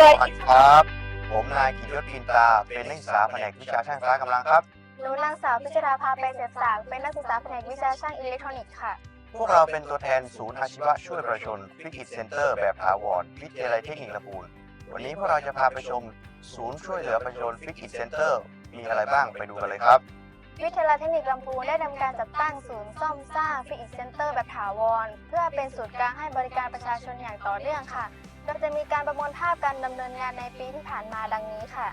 วัสดีครับ ผมนายกิตยศพินตา เป็นนักศึกษาแผนกวิชาช่างฟ้ากำลังครับ หนูนางสาวพิชราภาไปเสพสางเป็นนักศึกษาแผนกวิชาช่างอิเล็กทรอนิกส์ค่ะ พวกเราเป็นตัวแทนศูนย์อาชีวะช่วยประชาชนฟิกิตเซ็นเตอร์แบบถาวรวิทยาลัยเทคนิคลำพูนวันนี้พวกเราจะพาไปชม ศูนย์ช่วยเหลือประชาชนฟิกิตเซ็นเตอร์มีอะไรบ้างไปดูกันเลยครับ วิทยาลัยเทคนิคลำพูนได้ทำการจัดตั้งศูนย์ซ่อมสร้างฟิอิกเซ็นเตอร์แบบถาวร เพื่อเป็นศูนย์กลางให้บริการประชาชนอย่างต่อเนื่องค่ะ โดยจะมีการประมวลภาพการดำเนินงานในปีที่ผ่านมาดังนี้ค่ะ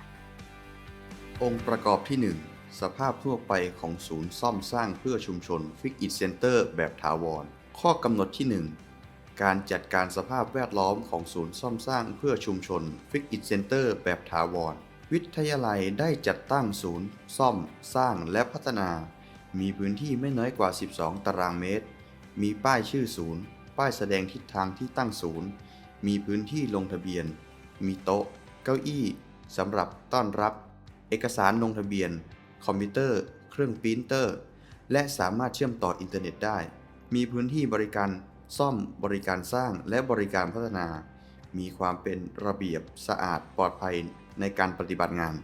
องค์ประกอบที่ 1 สภาพทั่วไปของศูนย์ซ่อมสร้างเพื่อชุมชน Fix It Center แบบถาวร ข้อกำหนดที่ 1 การจัดการสภาพแวดล้อมของศูนย์ซ่อมสร้างเพื่อชุมชน Fix It Center แบบถาวร วิทยาลัยได้จัดตั้งศูนย์ ซ่อม สร้างและพัฒนา มีพื้นที่ไม่น้อยกว่า 12 ตารางเมตร มีป้ายชื่อศูนย์ ป้ายแสดงทิศทางที่ตั้งศูนย์ มีพื้นที่ลงทะเบียน มีโต๊ะ เก้าอี้สำหรับต้อนรับ เอกสารลงทะเบียน คอมพิวเตอร์ เครื่องปรินเตอร์ และสามารถเชื่อมต่ออินเทอร์เน็ตได้ มีพื้นที่บริการซ่อมบริการสร้างและบริการพัฒนา มีความเป็นระเบียบสะอาดปลอดภัยในการปฏิบัติงาน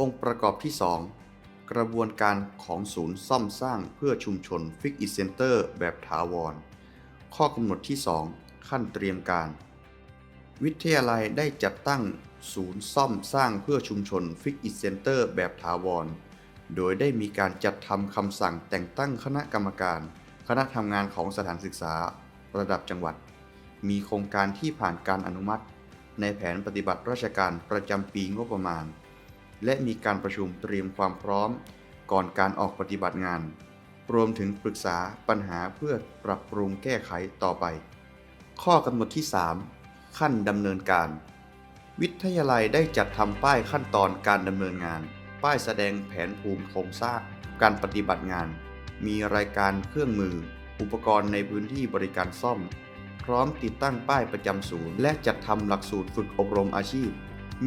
องค์ประกอบที่ 2 กระบวนการของศูนย์ซ่อมสร้างเพื่อชุมชน Fix It Center แบบถาวร ข้อกำหนดที่ 2 ขั้นเตรียมการ วิทยาลัยได้จัดตั้งศูนย์ซ่อมสร้างเพื่อชุมชน Fix It Center แบบถาวร โดยได้มีการจัดทำคำสั่งแต่งตั้งคณะกรรมการ คณะทำงานของสถานศึกษาระดับจังหวัด มีโครงการที่ผ่านการอนุมัติ ในแผนปฏิบัติราชการประจำปีงบประมาณ และมีการประชุมเตรียมความพร้อม ก่อนการออกปฏิบัติงาน รวมถึงปรึกษาปัญหาเพื่อปรับปรุงแก้ไขต่อไป ข้อกำหนดที่ 3 ขั้นดำเนินการ วิทยาลัยได้จัดทำป้ายขั้นตอนการดำเนินงาน ป้ายแสดงแผนภูมิโครงสร้าง การปฏิบัติงาน มีรายการเครื่องมือ อุปกรณ์ในพื้นที่บริการซ่อม พร้อมติดตั้งป้ายประจำศูนย์และจัดทำหลักสูตรฝึกอบรมอาชีพ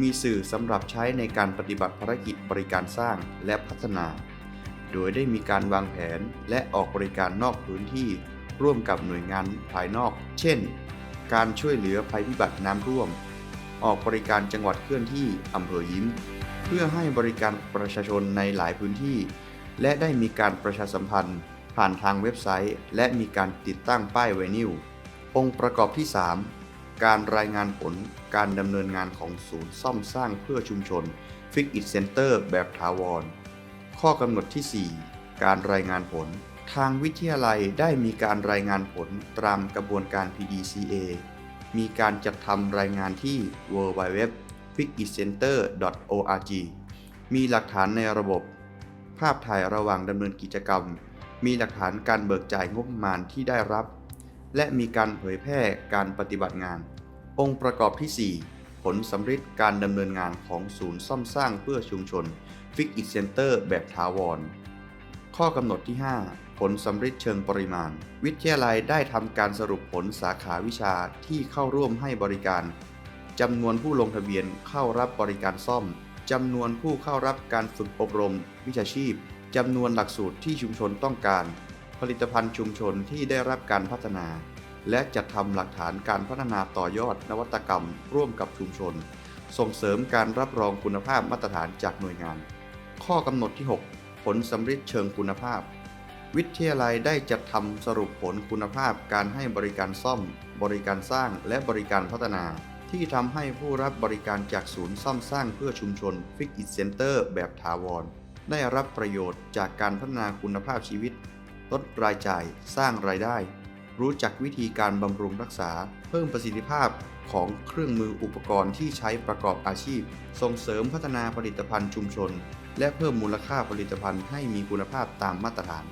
มีสื่อสำหรับใช้ในการปฏิบัติภารกิจบริการสร้างและพัฒนา โดยได้มีการวางแผนและออกบริการนอกพื้นที่ ร่วมกับหน่วยงานภายนอก เช่น การช่วยเหลือภัยพิบัติน้ำท่วม ออกบริการจังหวัดเคลื่อนที่อำเภอยิ้ม เพื่อให้บริการประชาชนในหลายพื้นที่ และได้มีการประชาสัมพันธ์ ผ่านทางเว็บไซต์ และมีการติดตั้งป้ายไวนิลองค์ประกอบที่ 3 การรายงานผลการดำเนินงานของศูนย์ซ่อมสร้างเพื่อชุมชน Fix It Center แบบถาวร ข้อกำหนดที่ 4 การรายงานผล ทางวิทยาลัยได้มีการรายงานผลตามกระบวนการ PDCA มีการจัดทำรายงานที่ www.fixitcenter.org มีหลักฐานในระบบ ภาพถ่ายระหว่างดำเนินกิจกรรม มีหลักฐานการเบิกจ่ายงบประมาณที่ได้รับ และมีการเผยแพร่การปฏิบัติงาน องค์ประกอบที่ 4 ผลสำฤทธิ์การดำเนินงานของศูนย์ซ่อมสร้างเพื่อชุมชน Fix It Center แบบถาวร ข้อกำหนดที่ 5 ผลสำฤทธิ์เชิงปริมาณ วิทยาลัยได้ทำการสรุปผลสาขาวิชาที่เข้าร่วมให้บริการจำนวนผู้ลงทะเบียนเข้ารับบริการซ่อมจำนวนผู้เข้ารับการฝึกอบรม วิชาชีพจำนวนหลักสูตรที่ชุมชนต้องการ ผลิตภัณฑ์ชุมชนที่ได้รับการพัฒนา และจัดทำหลักฐานการพัฒนาต่อยอดนวัตกรรม ร่วมกับชุมชน ส่งเสริมการรับรองคุณภาพมาตรฐานจากหน่วยงาน ข้อกำหนดที่ 6 ลสำฤทธิ์เชิงคุณภาพ วิทยาลัยได้จัดทำสรุปผลคุณภาพการให้บริการซ่อม บริการสร้างและบริการพัฒนา ที่ทำให้ผู้รับบริการจากศูนย์ซ่อมสร้างเพื่อชุมชน Fix It Center แบบถาวร ได้รับประโยชน์จากการพัฒนาคุณภาพชีวิต ลดรายจ่าย สร้างรายได้ รู้จักวิธีการบำรุงรักษา เพิ่มประสิทธิภาพของเครื่องมืออุปกรณ์ที่ใช้ประกอบอาชีพ ส่งเสริมพัฒนาผลิตภัณฑ์ชุมชน และเพิ่มมูลค่าผลิตภัณฑ์ให้มีคุณภาพตามมาตรฐาน